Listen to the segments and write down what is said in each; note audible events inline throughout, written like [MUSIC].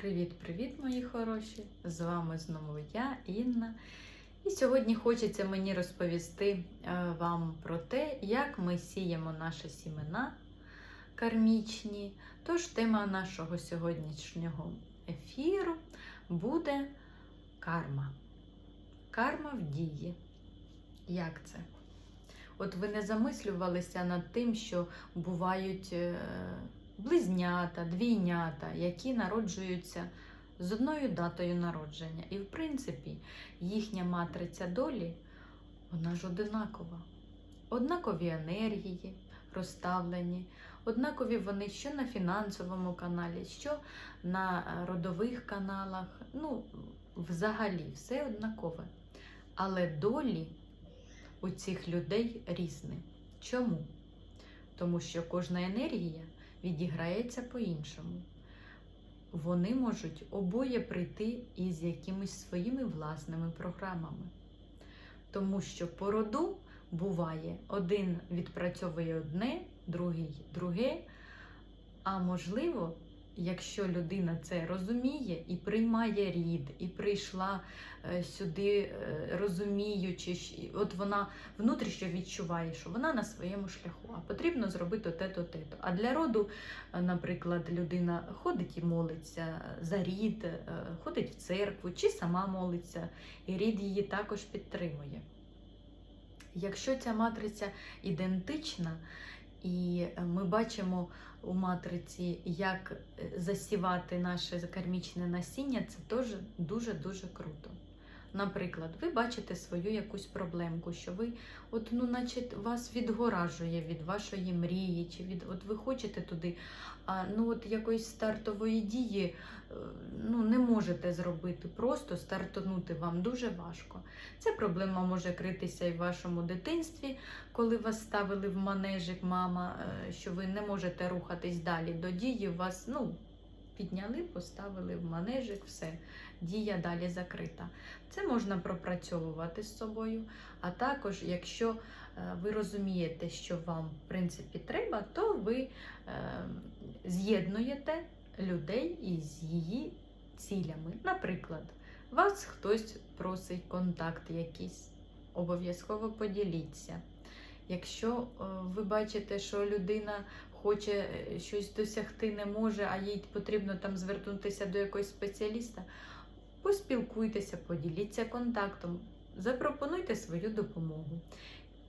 Привіт-привіт, мої хороші! З вами знову я, Інна. І сьогодні хочеться мені розповісти е, вам про те, як ми сіємо наші сімена кармічні. Тож тема нашого сьогоднішнього ефіру буде карма. Карма в дії. Як це? От ви не замислювалися над тим, що бувають е, близнята, двійнята, які народжуються з одною датою народження. І, в принципі, їхня матриця долі, вона ж одинакова. Однакові енергії розставлені, однакові вони що на фінансовому каналі, що на родових каналах. Ну, взагалі, все однакове. Але долі у цих людей різні. Чому? Тому що кожна енергія відіграється по-іншому. Вони можуть обоє прийти із якимись своїми власними програмами. Тому що по роду буває, один відпрацьовує одне, другий друге. А можливо, якщо людина це розуміє і приймає рід, і прийшла е, сюди, е, розуміючи, от вона внутрішньо відчуває, що вона на своєму шляху, а потрібно зробити те-то, те-то. А для роду, е, наприклад, людина ходить і молиться за рід, ходить в церкву чи сама молиться, і рід її також підтримує. Якщо ця матриця ідентична, і е, ми бачимо у матриці, як е, засівати наше кармічне насіння, це теж дуже-дуже круто. Наприклад, ви бачите свою якусь проблемку, що ви, от, ну, наче вас відгоражує від вашої мрії, чи від от ви хочете туди, а ну от якоїсь стартової дії е, ну, не можете зробити, просто стартанути вам дуже важко. Ця проблема може критися і в вашому дитинстві, коли вас ставили в манежик, мама, е, що ви не можете рухатись далі до дії, вас ну, підняли, поставили в манежик, все, дія далі закрита. Це можна пропрацьовувати з собою. А також, якщо е, ви розумієте, що вам в принципі треба, то ви е, з'єднуєте людей із її цілями. Наприклад, вас хтось просить контакт якийсь, обов'язково поділіться. Якщо е, ви бачите, що людина хоче щось досягти не може, а їй потрібно там звернутися до якогось спеціаліста, поспілкуйтеся, поділіться контактом, запропонуйте свою допомогу.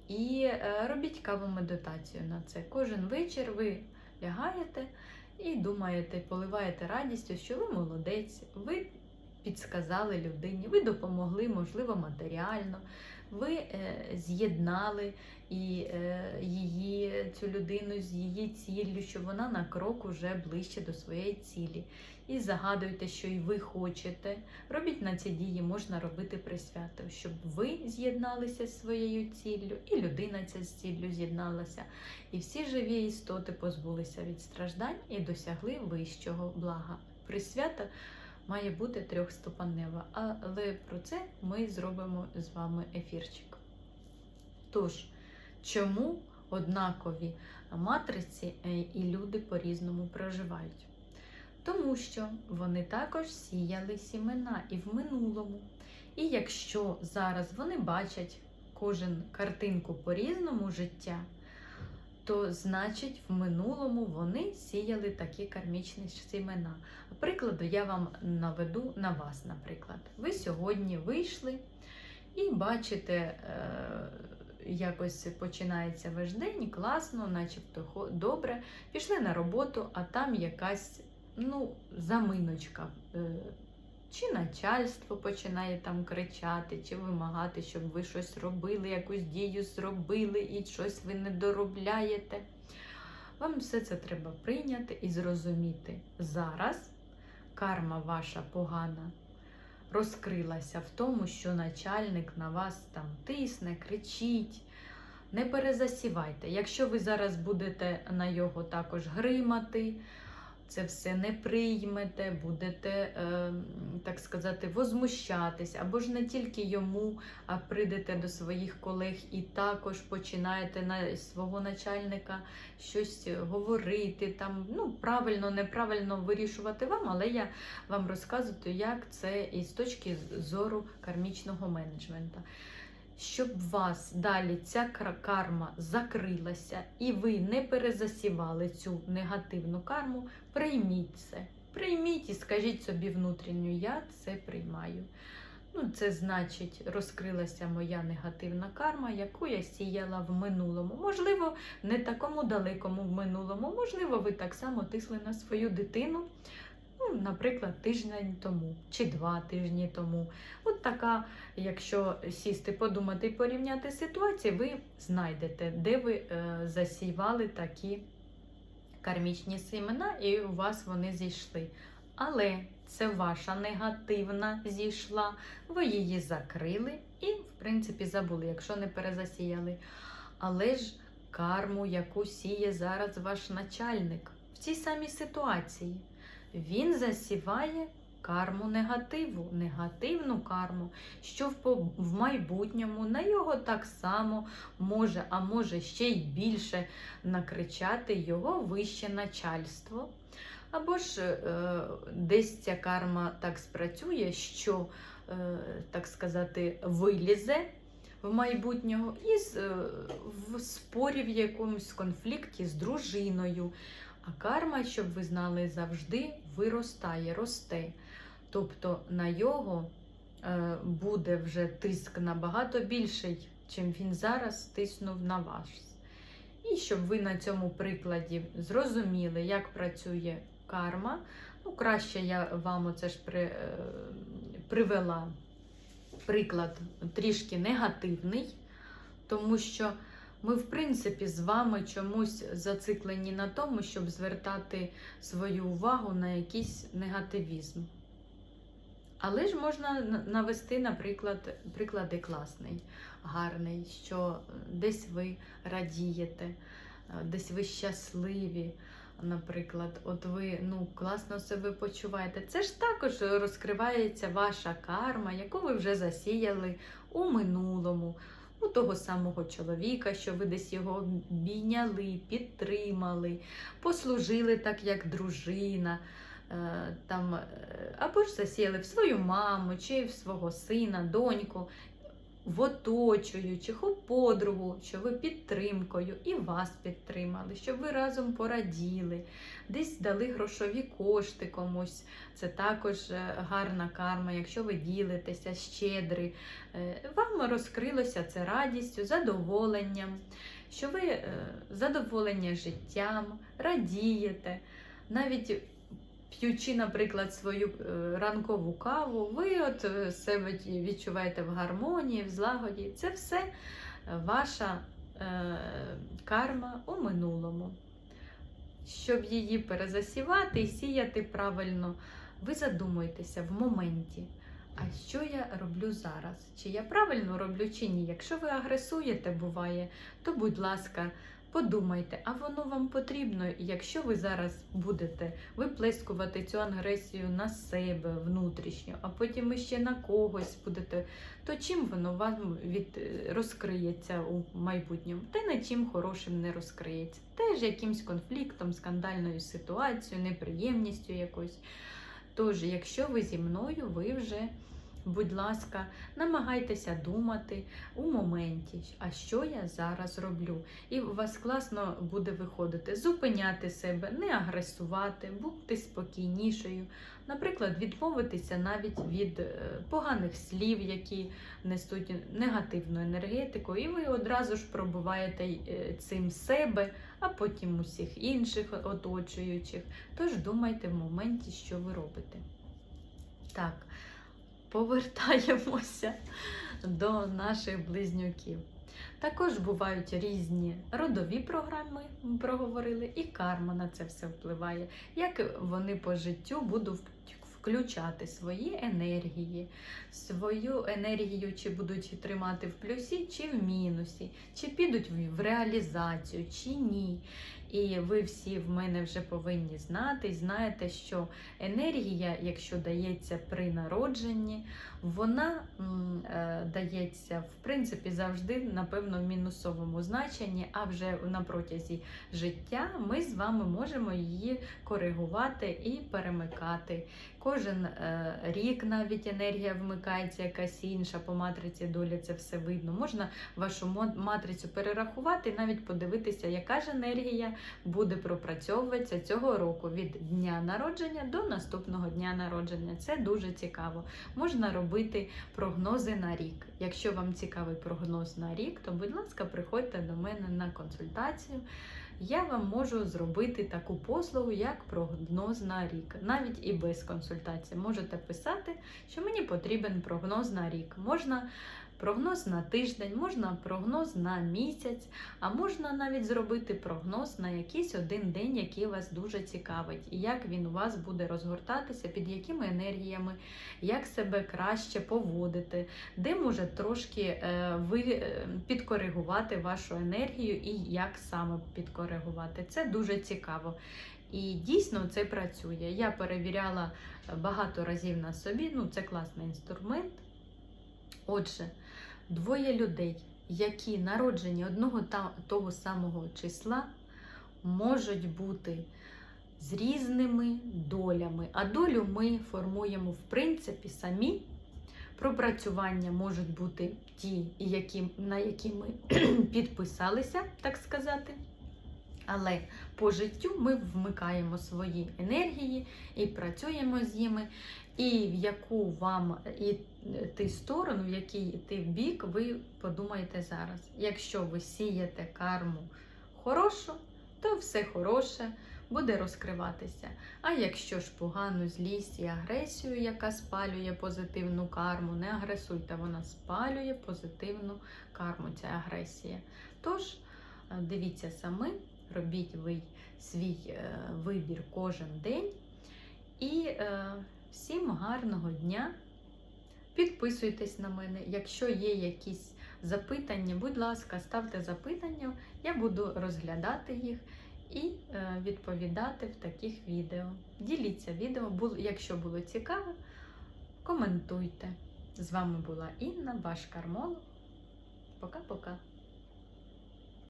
І е, робіть каву медитацію на це. Кожен вечір ви лягаєте і думаєте, поливаєте радістю, що ви молодець, ви підсказали людині, ви допомогли, можливо, матеріально, ви е, з'єднали і е, її, цю людину з її ціллю, що вона на крок уже ближче до своєї цілі. І загадуйте, що і ви хочете. Робіть на ці дії, можна робити присвято, щоб ви з'єдналися з своєю ціллю, і людина ця з ціллю з'єдналася. І всі живі істоти позбулися від страждань і досягли вищого блага. Присвята має бути трьохступенева, але про це ми зробимо з вами ефірчик. Тож, чому однакові матриці е, і люди по-різному проживають? Тому що вони також сіяли сімена і в минулому. І якщо зараз вони бачать кожен картинку по-різному життя, то значить в минулому вони сіяли такі кармічні сімена. Прикладу я вам наведу на вас, наприклад. Ви сьогодні вийшли і бачите, е, якось починається ваш день, класно, начебто добре. Пішли на роботу, а там якась ну, заминочка. Е, Чи начальство починає там кричати, чи вимагати, щоб ви щось робили, якусь дію зробили і щось ви не доробляєте. Вам все це треба прийняти і зрозуміти. Зараз карма ваша погана розкрилася в тому, що начальник на вас там тисне, кричить. Не перезасівайте. Якщо ви зараз будете на його також гримати, це все не приймете, будете, е, так сказати, возмущатись, або ж не тільки йому, а прийдете до своїх колег і також починаєте на свого начальника щось говорити, там, ну, правильно, неправильно вирішувати вам, але я вам розказую, як це із точки зору кармічного менеджменту. Щоб вас далі ця карма закрилася і ви не перезасівали цю негативну карму, прийміть це. Прийміть і скажіть собі внутрішньо, я це приймаю. Ну, це значить, розкрилася моя негативна карма, яку я сіяла в минулому. Можливо, не такому далекому в минулому. Можливо, ви так само тисли на свою дитину, ну, наприклад, тиждень тому чи два тижні тому. От така, якщо сісти, подумати і порівняти ситуації, ви знайдете, де ви е, засівали такі кармічні семена, і у вас вони зійшли. Але це ваша негативна зійшла, ви її закрили і, в принципі, забули, якщо не перезасіяли. Але ж карму, яку сіє зараз ваш начальник в цій самій ситуації, він засіває карму негативу, негативну карму, що в, майбутньому на його так само може, а може ще й більше накричати його вище начальство. Або ж е, десь ця карма так спрацює, що, е, так сказати, вилізе в майбутнього із е, в спорі в якомусь конфлікті з дружиною. А карма, щоб ви знали, завжди виростає, росте. Тобто на його е, буде вже тиск набагато більший, чим він зараз тиснув на вас. І щоб ви на цьому прикладі зрозуміли, як працює карма. Ну, краще я вам оце ж при, е, привела приклад трішки негативний, тому що ми, в принципі, з вами чомусь зациклені на тому, щоб звертати свою увагу на якийсь негативізм. Але ж можна навести, наприклад, приклади класний, гарний, що десь ви радієте, десь ви щасливі. Наприклад, от ви ну класно себе почуваєте. Це ж також розкривається ваша карма, яку ви вже засіяли у минулому, у того самого чоловіка, що ви десь його обійняли, підтримали, послужили так, як дружина. е, Там, е, або ж засіяли в свою маму, чи в свого сина, доньку, в оточуючих, у подругу, що ви підтримкою і вас підтримали, щоб ви разом пораділи, десь дали грошові кошти комусь. Це також е, гарна карма, якщо ви ділитеся щедрі. Е, Вам розкрилося це радістю, задоволенням, що ви е, задоволені життям, радієте. Навіть п'ючи, наприклад, свою е, ранкову каву, ви от е, себе відчуваєте в гармонії, в злагоді. Це все ваша е, карма у минулому. Щоб її перезасівати і сіяти правильно, ви задумуєтеся в моменті. А що я роблю зараз? Чи я правильно роблю, чи ні? Якщо ви агресуєте, буває, то будь ласка, подумайте, а воно вам потрібно, якщо ви зараз будете виплескувати цю агресію на себе внутрішньо, а потім ще на когось будете, то чим воно вам від розкриється у майбутньому? Та й нічим хорошим не розкриється. Теж якимсь конфліктом, скандальною ситуацією, неприємністю якоюсь. Тож, якщо ви зі мною, ви вже, будь ласка, намагайтеся думати у моменті, а що я зараз роблю. І у вас класно буде виходити, зупиняти себе, не агресувати, бути спокійнішою. Наприклад, відмовитися навіть від е, поганих слів, які несуть негативну енергетику, і ви одразу ж пробуваєте е, цим себе, а потім усіх інших оточуючих. Тож думайте в моменті, що ви робите. Так, повертаємося до наших близнюків. Також бувають різні родові програми, ми проговорили, і карма на це все впливає. Як вони по життю будуть включати свої енергії, свою енергію, чи будуть тримати в плюсі, чи в мінусі, чи підуть в- реалізацію, чи ні. І ви всі в мене вже повинні знати знаєте, що енергія, якщо дається при народженні, вона е, дається в принципі завжди, напевно, в мінусовому значенні, а вже на протязі життя ми з вами можемо її коригувати і перемикати. Кожен е, рік навіть енергія вмикається якась інша по матриці долі, це все видно. Можна вашу матрицю перерахувати навіть подивитися, яка ж енергія буде пропрацьовуватися цього року від дня народження до наступного дня народження. Це дуже цікаво. Можна робити прогнози на рік. Якщо вам цікавий прогноз на рік, то будь ласка, приходьте до мене на консультацію. Я вам можу зробити таку послугу, як прогноз на рік, навіть і без консультації. Можете писати, що мені потрібен прогноз на рік. Можна прогноз на тиждень, можна прогноз на місяць, а можна навіть зробити прогноз на якийсь один день, який вас дуже цікавить, і як він у вас буде розгортатися, під якими енергіями, як себе краще поводити, де може трошки е, ви е, підкоригувати вашу енергію і як саме підкоригувати. Це дуже цікаво. І дійсно це працює. Я перевіряла багато разів на собі. Ну, це класний інструмент. Отже, двоє людей, які народжені одного та того самого числа, можуть бути з різними долями. А долю ми формуємо, в принципі, самі. Пропрацювання можуть бути ті, які, на які ми [CLEARS THROAT] підписалися, так сказати. Але по життю ми вмикаємо свої енергії і працюємо з ними, і в яку вам іти сторону, в який йти в бік, ви подумаєте зараз. Якщо ви сієте карму хорошу, то все хороше буде розкриватися. А якщо ж погану злість і агресію, яка спалює позитивну карму, не агресуйте, вона спалює позитивну карму, ця агресія. Тож, е, дивіться самі, робіть ви свій е, вибір кожен день. І е, всім гарного дня. Підписуйтесь на мене. Якщо є якісь запитання, будь ласка, ставте запитання, я буду розглядати їх і е, відповідати в таких відео. Діліться відео, якщо було цікаво, коментуйте. З вами була Інна, ваш кармолог. Пока-пока.